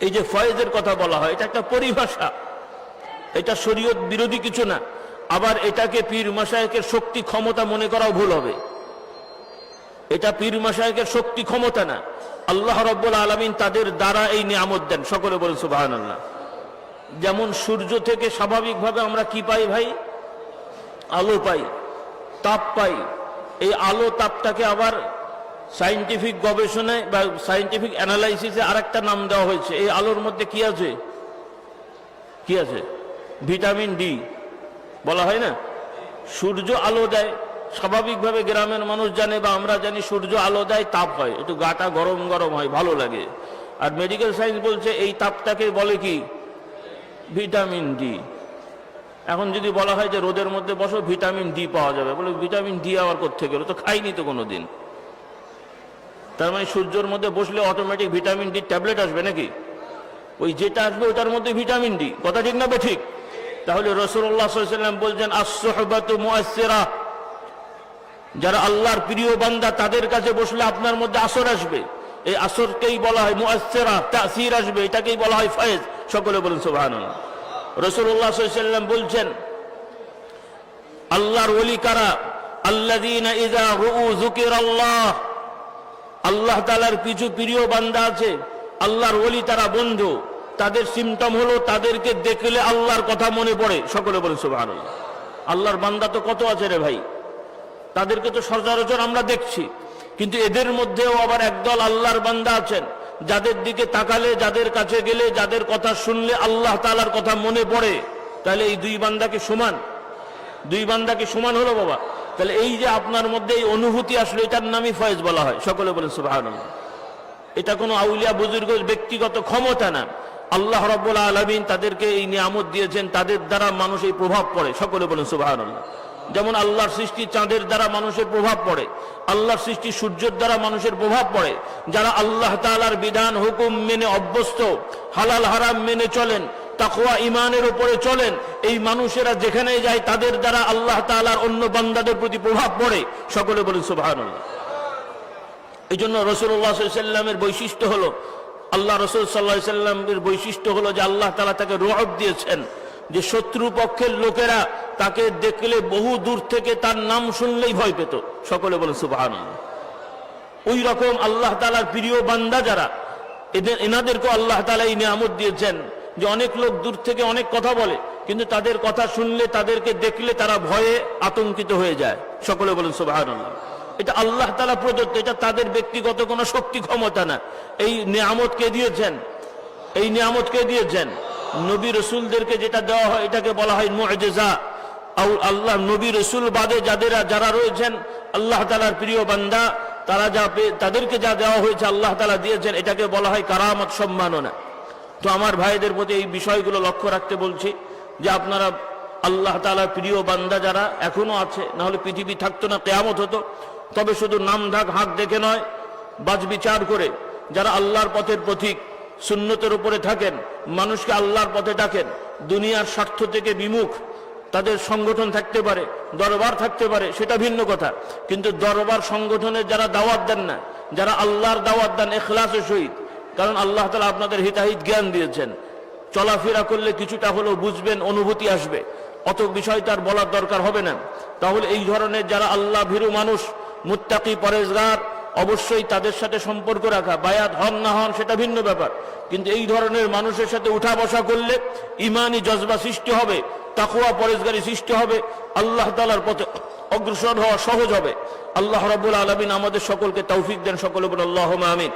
এই যে ফয়েজের কথা বলা হয়, এটা একটা পরিভাষা। এটা শরীয়ত বিরোধী কিছু না। আবার এটাকে পীর মাসায়কের শক্তি ক্ষমতা মনে করাও ভুল হবে। এটা পীর মাসায়কের শক্তি ক্ষমতা না। আল্লাহ রব্বুল আলমিন তাদের দ্বারা এই নিয়ামত দেন। সকলে বলেন সুবাহান আল্লাহ যেমন সূর্য থেকে স্বাভাবিকভাবে আমরা কি পাই ভাই? আলো পাই, তাপ পাই। এই আলো তাপটাকে আবার সাইন্টিফিক গবেষণায় বা সাইন্টিফিক অ্যানালাইসিসে আরেকটা নাম দেওয়া হয়েছে। এই আলোর মধ্যে কি আছে? কি আছে? Vitamin D. বলা হয় না? সূর্য আলো দেয়। স্বাভাবিকভাবে গ্রামের মানুষ জানে বা আমরা জানি সূর্য আলো দেয়, তাপ হয়। একটু গাটা গরম গরম হয়, ভালো লাগে। আর মেডিকেল সায়েন্স বলছে এই তাপটাকে বলে কি? Vitamin D. এখন যদি বলা হয় যে রোদের মধ্যে বসো, ভিটামিন ডি পাওয়া যাবে। বলে ভিটামিন ডি আবার এলো? তো খাইনি তো কোনোদিন। তার মানে সূর্যের মধ্যে বসলে অটোমেটিক ভিটামিন ডি ট্যাবলেট আসবে নাকি? ওই যেটা আসবে ওটার মধ্যে ভিটামিন ডি কথা ঠিক না বে ঠিক? তাহলে রসুল্লাহ বলছেন আসহবাত যারা আল্লাহর প্রিয় বান্দা, তাদের কাছে বসলে আপনার মধ্যে আসর আসবে। এই আসরকেই বলা হয় মুআসসিরা তাসির আসবে, এটাকেই বলা হয় ফয়েজ। সকলে বলুন, সুবহানাল্লাহ। রসুল্লাহ সাল্লাম বলছেন, আল্লাহর ওলি কারা? আল্লাযীনা আল্লাহ তালার কিছু প্রিয় বান্দা আছে, আল্লাহর ওলি তারা বন্ধু, তাদের সিমটম হলো তাদেরকে দেখলে আল্লাহর কথা মনে পড়ে। সকলে বলে সুবাহ আল্লাহর বান্দা তো কত আছে রে ভাই? তাদেরকে তো সচরাচর আমরা দেখছি, কিন্তু এদের মধ্যেও আবার একদল আল্লাহর বান্দা আছেন, যাদের দিকে তাকালে, যাদের কাছে গেলে, যাদের কথা শুনলে আল্লাহ তালার কথা মনে পড়ে। তাহলে এই দুই বান্দাকে সমান। দুই বান্দাকে সমান হলো বাবা। তাহলে এই যে আপনার মধ্যে এই অনুভূতি আসলো, এটার নামই ফয়েজ বলা হয়। সকলে বলেন সুবাহ এটা কোনো আউলিয়া বুজুর্গ ব্যক্তিগত ক্ষমতা না। আল্লাহ রব্বুল আলমিন তাদেরকে এই নিয়ামত দিয়েছেন, তাদের দ্বারা মানুষ এই প্রভাব পড়ে। সকলে বলেন সুবাহ যেমন আল্লাহর সৃষ্টি চাঁদের দ্বারা মানুষের প্রভাব পড়ে, আল্লাহর সৃষ্টি সূর্যের দ্বারা মানুষের প্রভাব পড়ে। যারা আল্লাহ তালার বিধান, হুকুম মেনে অভ্যস্ত, হালাল হারাম মেনে চলেন তাকওয়া ইমানের উপরে চলেন, এই মানুষেরা যেখানে যায় তাদের দ্বারা আল্লাহ তালার অন্য বান্দাদের প্রতি প্রভাব পড়ে। সকলে বলেন সুবাহ এই জন্য রসুল্লাহ সাল্লামের বৈশিষ্ট্য হলো, আল্লাহ রসুল সাল্লাহ সাল্লামের বৈশিষ্ট্য হলো যে আল্লাহ তালা তাকে রহব দিয়েছেন, যে শত্রু পক্ষের লোকেরা তাকে দেখলে বহু দূর থেকে তার নাম শুনলেই ভয় পেত। সকলে বলে সুবাহান ওই রকম আল্লাহ তালার প্রিয় বান্দা যারা, এদের এনাদেরকে আল্লাহ তালা এই নিয়ামত দিয়েছেন যে অনেক লোক দূর থেকে অনেক কথা বলে, কিন্তু তাদের কথা শুনলে, তাদেরকে দেখলে তারা ভয়ে আতঙ্কিত হয়ে যায়। সকলে বলেন সুবাহান এটা আল্লাহ তালা প্রদত্ত, এটা তাদের ব্যক্তিগত কোনো শক্তি ক্ষমতা না। এই নিয়ামত কে দিয়েছেন? এই নিয়ামত কে দিয়েছেন? নবী রসুলদেরকে যেটা দেওয়া হয়, এটাকে বলা হয় মুআজেজা আল্লাহ, নবী রসুল বাদে যাদের, যারা রয়েছেন, আল্লাহ তালার প্রিয় বান্দা, তারা যা তাদেরকে যা দেওয়া হয়েছে, আল্লাহ তালা দিয়েছেন, এটাকে বলা হয় কারামত সম্মাননা। তো আমার ভাইদের প্রতি এই বিষয়গুলো লক্ষ্য রাখতে বলছি যে আপনারা আল্লাহ তালার প্রিয় বান্দা যারা এখনও আছে না হলে পৃথিবী থাকতো না, কেয়ামত হতো। তবে শুধু নাম ঢাক হাত দেখে নয়, বাজ বিচার করে যারা আল্লাহর পথের পথিক সুন্নতের উপরে থাকেন, মানুষকে আল্লাহর পথে ডাকেন, দুনিয়ার স্বার্থ থেকে বিমুখ, তাদের সংগঠন থাকতে পারে, দরবার থাকতে পারে, সেটা ভিন্ন কথা। কিন্তু দরবার সংগঠনের যারা দাওয়াত দেন না, যারা আল্লাহর দাওয়াত দেন, এখলাসের সহিত কারণ আল্লাহ তালা আপনাদের হিতাহিত জ্ঞান দিয়েছেন। চলাফেরা করলে কিছুটা হলেও বুঝবেন, অনুভূতি আসবে। অত বিষয় তার বলার দরকার হবে না। তাহলে এই ধরনের যারা আল্লাহ ভীরু মানুষ, মুত্তাকি পরেজগার, অবশ্যই তাদের সাথে সম্পর্ক রাখা, বায়াত হন না হন সেটা ভিন্ন ব্যাপার। কিন্তু এই ধরনের মানুষের সাথে উঠা বসা করলে ইমানই জজবা সৃষ্টি হবে তাকুয়া পরেজগারি সৃষ্টি হবে, আল্লাহ তালার পথে অগ্রসর হওয়া সহজ হবে। আল্লাহ রবুল আলমিন আমাদের সকলকে তৌফিক দেন সকলে বলে আল্লাহ আমিন।